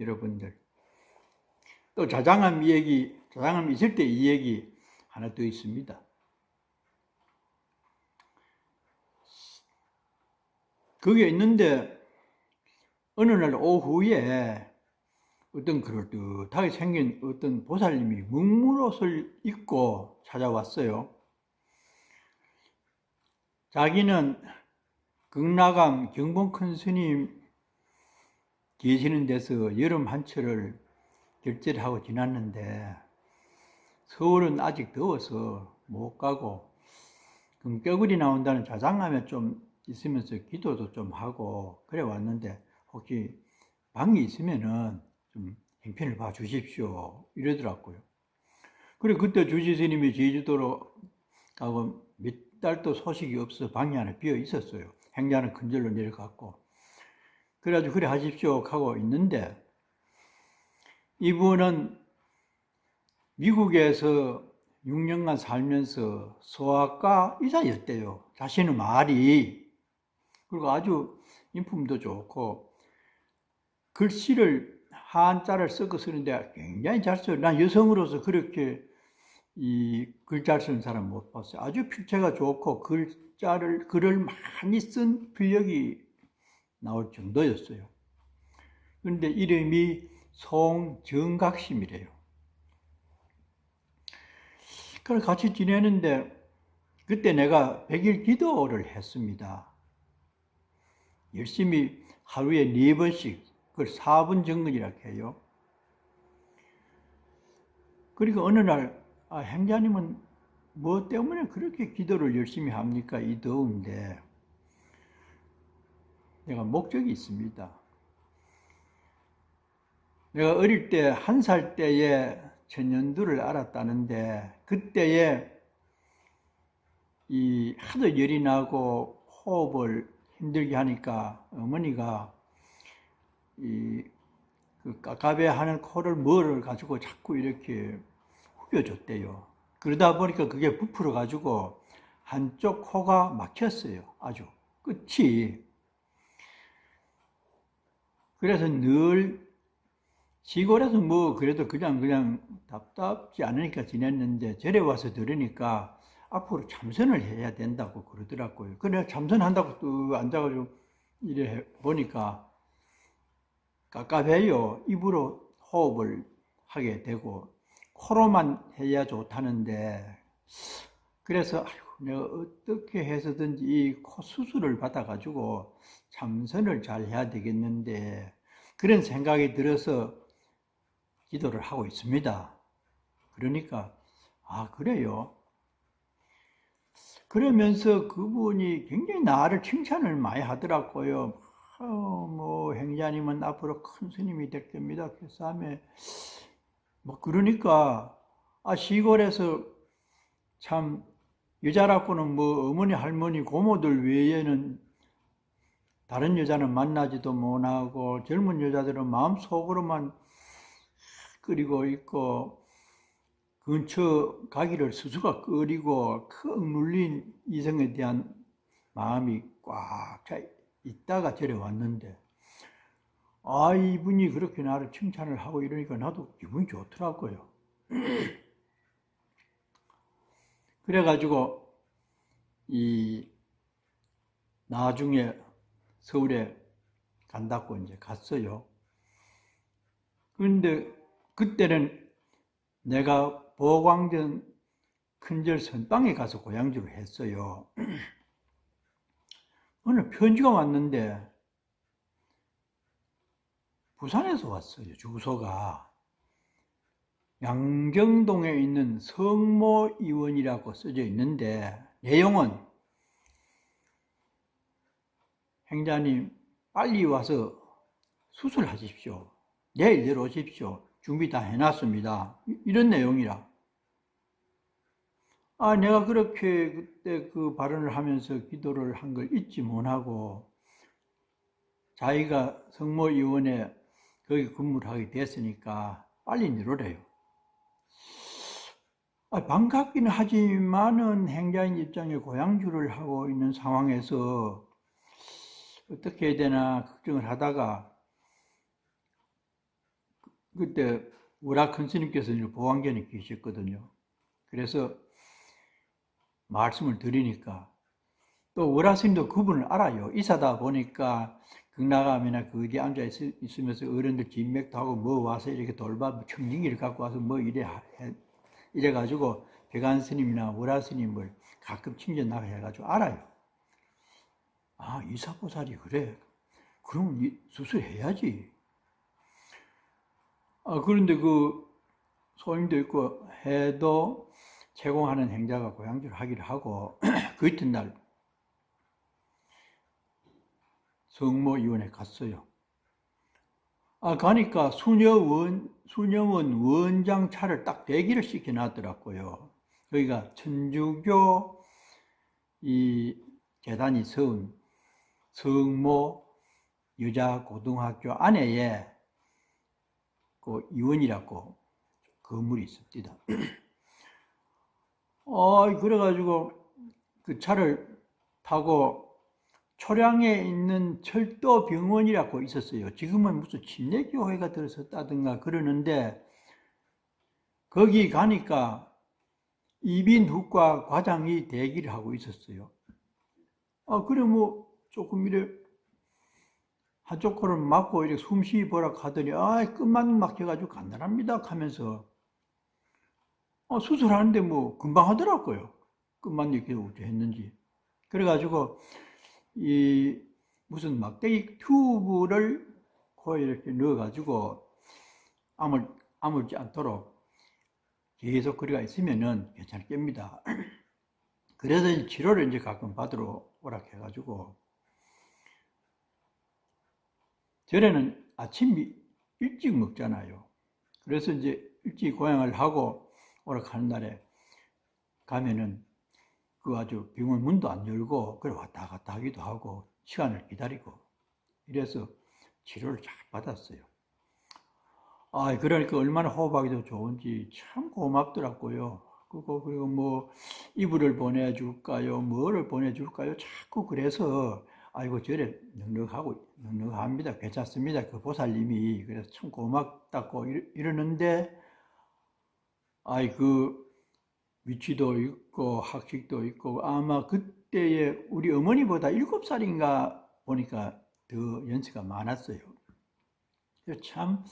여러분들. 또 자장암 이야기, 자장암 있을 때이 얘기 하나 더 있습니다. 그게 있는데, 어느 날 오후에 어떤 그럴듯하게 생긴 어떤 보살님이 문물옷을 입고 찾아왔어요. 자기는 극락암 경봉 큰 스님 계시는 데서 여름 한철을 결제를 하고 지났는데 서울은 아직 더워서 못 가고 금겨울이 나온다는 자장감에 좀 있으면서 기도도 좀 하고 그래 왔는데 혹시 방이 있으면은 좀 형편을 봐 주십시오 이러더라고요. 그래 그때 주지 스님이 제주도로 가고 몇 달도 소식이 없어 방이 하나 비어 있었어요. 행자는 근절로 내려갔고 그래가지고 그래 하십시오 하고 있는데 이분은 미국에서 6년간 살면서 소아과 의사였대요. 자신의 말이 그리고 아주 인품도 좋고 글씨를 한자를 섞어 쓰는데 굉장히 잘 써요. 난 여성으로서 그렇게 이글잘 쓰는 사람 못 봤어요. 아주 필체가 좋고 글자를 글을 많이 쓴 필력이 나올 정도였어요. 그런데 이름이 송정각심이래요. 그걸 같이 지내는데 그때 내가 100일 기도를 했습니다. 열심히 하루에 네 번씩 그걸 4분 정근이라고 해요. 그리고 어느 날 아, 행자님은 뭐 때문에 그렇게 기도를 열심히 합니까? 이 더운데. 내가 목적이 있습니다. 내가 어릴 때 한 살 때에 천연두를 알았다는데 그때에 이 하도 열이 나고 호흡을 힘들게 하니까 어머니가 이그 까까베 하는 코를 뭐를 가지고 자꾸 이렇게 후벼줬대요. 그러다 보니까 그게 부풀어 가지고 한쪽 코가 막혔어요. 아주 끝이. 그래서 늘 시골에서 뭐 그래도 그냥 그냥 답답지 않으니까 지냈는데 절에 와서 들으니까 앞으로 참선을 해야 된다고 그러더라고요. 그래 참선한다고 또 앉아가지고 이래 보니까 깝깝해요. 입으로 호흡을 하게 되고 코로만 해야 좋다는데 그래서 아이고, 어떻게 해서든지 이 코 수술을 받아가지고 참선을 잘 해야 되겠는데 그런 생각이 들어서 기도를 하고 있습니다. 그러니까 아 그래요. 그러면서 그분이 굉장히 나를 칭찬을 많이 하더라고요. 어, 뭐 행자님은 앞으로 큰 스님이 될 겁니다. 그래서 하면 뭐 그러니까 아 시골에서 참 여자라고는 뭐 어머니 할머니 고모들 외에는 다른 여자는 만나지도 못하고 젊은 여자들은 마음속으로만 끓이고 있고 근처 가기를 스스가 끓이고 큰 눌린 이성에 대한 마음이 꽉 차 있다가 저래 왔는데 아 이분이 그렇게 나를 칭찬을 하고 이러니까 나도 기분이 좋더라고요. 그래가지고 이 나중에 서울에 간다고 이제 갔어요. 그런데 그때는 내가 보광전 큰절 선방에 가서 고향주를 했어요. 오늘 편지가 왔는데 부산에서 왔어요. 주소가 양정동에 있는 성모의원이라고 써져 있는데 내용은 행자님, 빨리 와서 수술하십시오. 내일 내려오십시오. 준비 다 해놨습니다. 이- 이런 내용이라. 아, 내가 그렇게 그때 그 발언을 하면서 기도를 한 걸 잊지 못하고 자기가 성모위원회 거기 근무를 하게 됐으니까 빨리 내려오래요. 아, 반갑기는 하지만은 행자인 입장에 고향주를 하고 있는 상황에서 어떻게 해야 되나 걱정을 하다가 그- 그때 우라 큰 스님께서 이제 보안견에 계셨거든요. 그래서 말씀을 드리니까 또 우라 스님도 그분을 알아요. 이사다 보니까 극락암이나 그 어디 앉아 있, 있으면서 어른들 진맥도 하고 뭐 와서 이렇게 돌봐 뭐 청진기를 갖고 와서 뭐 이래 이래가지고 백안 스님이나 우라 스님을 가끔 친전 나가 해가지고 알아요. 아 이사보살이 그래. 그럼 이 수술해야지. 아 그런데 그 소임도 있고 해도 제공하는 행자가 고향주를 하기를 하고 그 이튿날 성모위원회 갔어요. 아, 가니까 수녀원, 수녀원 원장 차를 딱 대기를 시켜놨더라고요. 여기가 천주교 이 재단이 세운 성모 여자 고등학교 안에에 그 이원이라고 건물이 있습니다. 어, 그래가지고 그 차를 타고 초량에 있는 철도 병원이라고 있었어요. 지금은 무슨 침례교회가 들어섰다든가 그러는데 거기 가니까 이빈후과 과장이 대기를 하고 있었어요. 아, 그래 뭐 조금 이래 한쪽 코를 막고 이렇게 숨 쉬 보라 하더니 아, 끝만 막혀가지고 간단합니다 하면서 어, 수술하는데 뭐 금방 하더라고요. 끝만 이렇게 했는지. 그래가지고 이 무슨 막대기 튜브를 코에 이렇게 넣어가지고 아물 아물지 않도록 계속 거리가 있으면은 괜찮겠습니다. 그래서 이 치료를 이제 가끔 받으러 오라 해가지고 전에는 아침 일찍 먹잖아요. 그래서 이제 일찍 고향을 하고 오라 하는 날에 가면은 그 아주 병원 문도 안 열고 그래 왔다 갔다 하기도 하고 시간을 기다리고 이래서 치료를 잘 받았어요. 아, 그러니까 얼마나 호흡하기도 좋은지 참 고맙더라고요. 그거 그리고 뭐 이불을 보내줄까요, 뭐를 보내줄까요? 자꾸 그래서 아이고 저래 넉넉하고 넉넉합니다, 괜찮습니다. 그 보살님이 그래서 참 고맙다고 이러- 이러는데 아이 그 위치도 있고 학식도 있고 아마 그때의 우리 어머니보다 일곱 살인가 보니까 더 연세가 많았어요. 참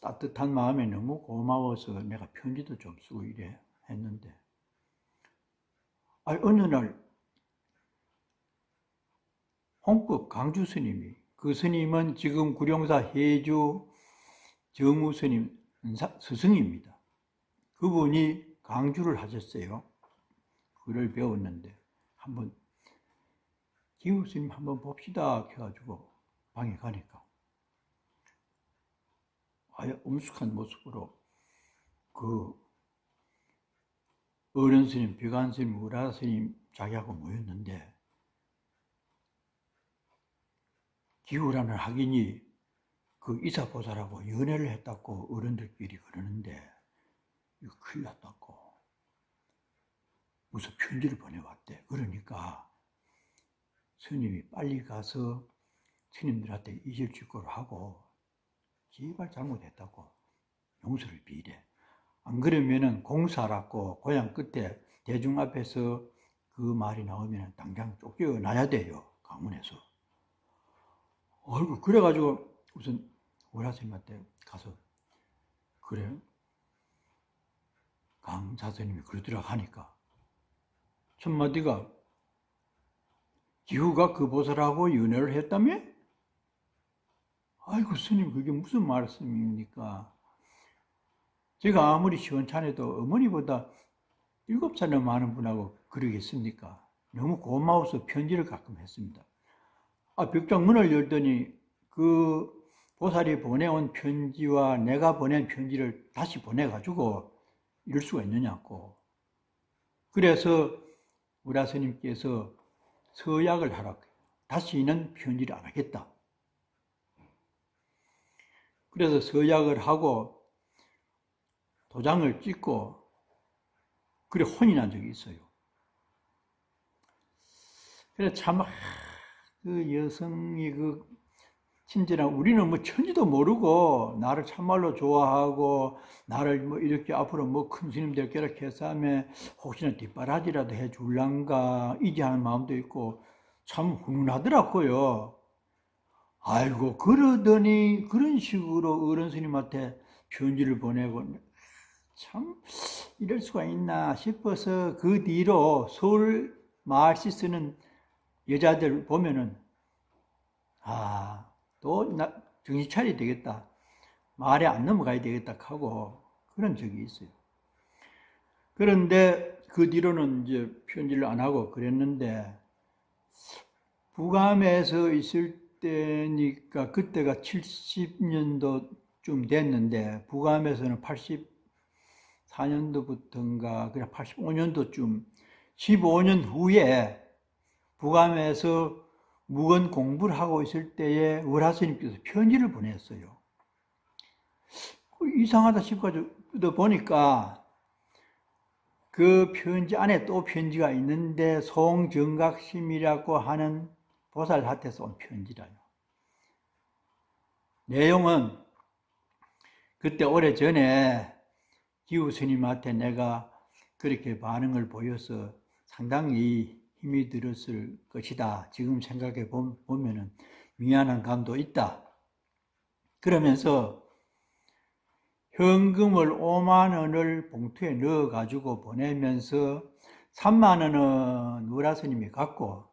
따뜻한 마음에 너무 고마워서 내가 편지도 좀 쓰고 이래 했는데 아 어느 날 홍법 강주 스님이 그 스님은 지금 구룡사 해주 정우 스님 스승입니다. 그분이 강주를 하셨어요. 글을 배웠는데 한번 기우 스님 한번 봅시다 해가지고 방에 가니까 아예 엄숙한 모습으로 그 어른 스님, 비관 스님, 우라 스님 자기하고 모였는데 기우라는 학인이 그 이사보살하고 연애를 했다고 어른들끼리 그러는데 이거 큰일 났다고. 무슨 편지를 보내왔대. 그러니까 스님이 빨리 가서 스님들한테 이실직고를 하고 제발 잘못했다고 용서를 비래. 안 그러면은 공사라고 고향 끝에 대중 앞에서 그 말이 나오면 당장 쫓겨나야 돼요. 강문에서. 어이구, 그래가지고 우선 오라스님한테 가서 그래 강사스님이 그러더라 하니까 첫마디가 기후가 그 보살하고 연애를 했다며? 아이고 스님 그게 무슨 말씀입니까? 제가 아무리 시원찮아도 어머니보다 일곱 살이나 많은 분하고 그러겠습니까? 너무 고마워서 편지를 가끔 했습니다. 아, 벽장 문을 열더니 그 보살이 보내온 편지와 내가 보낸 편지를 다시 보내가지고 이럴 수가 있느냐고. 그래서 우라 스님께서 서약을 해요. 다시는 편지를 안 하겠다. 그래서 서약을 하고 도장을 찍고 그래 혼인한 적이 있어요. 그래 참 그 여성이 그 친절한 우리는 뭐 천지도 모르고 나를 참말로 좋아하고 나를 뭐 이렇게 앞으로 뭐 큰 스님 될 거라 해서 하면 혹시나 뒷바라지라도 해 줄란가 이지하는 마음도 있고 참 훈훈하더라고요. 아이고 그러더니 그런 식으로 어른 스님한테 편지를 보내고 참 이럴 수가 있나 싶어서 그 뒤로 서울 마을시 쓰는 여자들 보면은 아 또나 정신 차려야 되겠다 말에 안 넘어가야 되겠다 하고 그런 적이 있어요. 그런데 그 뒤로는 이제 편지를 안 하고 그랬는데 부감에서 있을 때니까 그때가 70년도쯤 됐는데 부감에서는 84년도부터인가 그냥 85년도쯤 15년 후에 부감에서 무건 공부를 하고 있을 때에 월하스님께서 편지를 보냈어요. 그 이상하다 싶어가지고 보니까 그 편지 안에 또 편지가 있는데 송정각심이라고 하는 보살한테서 온 편지라요. 내용은 그때 오래 전에 기우 스님한테 내가 그렇게 반응을 보여서 상당히 힘이 들었을 것이다. 지금 생각해 보- 보면은 미안한 감도 있다. 그러면서 현금을 5만 원을 봉투에 넣어 가지고 보내면서 3만 원은 우라 스님이 갖고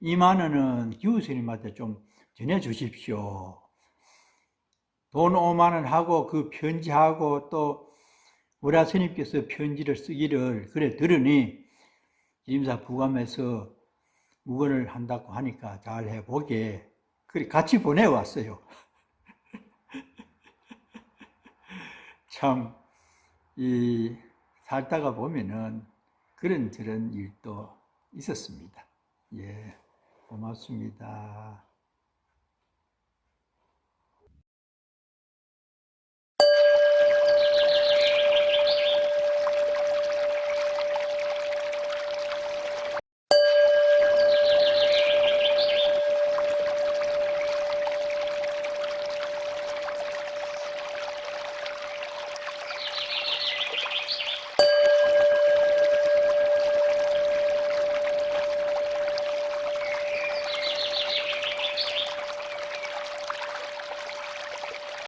2만 원은 기우 스님한테 좀 전해 주십시오. 돈 5만 원 하고 그 편지하고 또 우라 스님께서 편지를 쓰기를 그래 들으니 임사 부감에서 무건을 한다고 하니까 잘 해보게 그래 같이 보내왔어요. 참, 이, 살다가 보면은 그런 저런 일도 있었습니다. 예, 고맙습니다.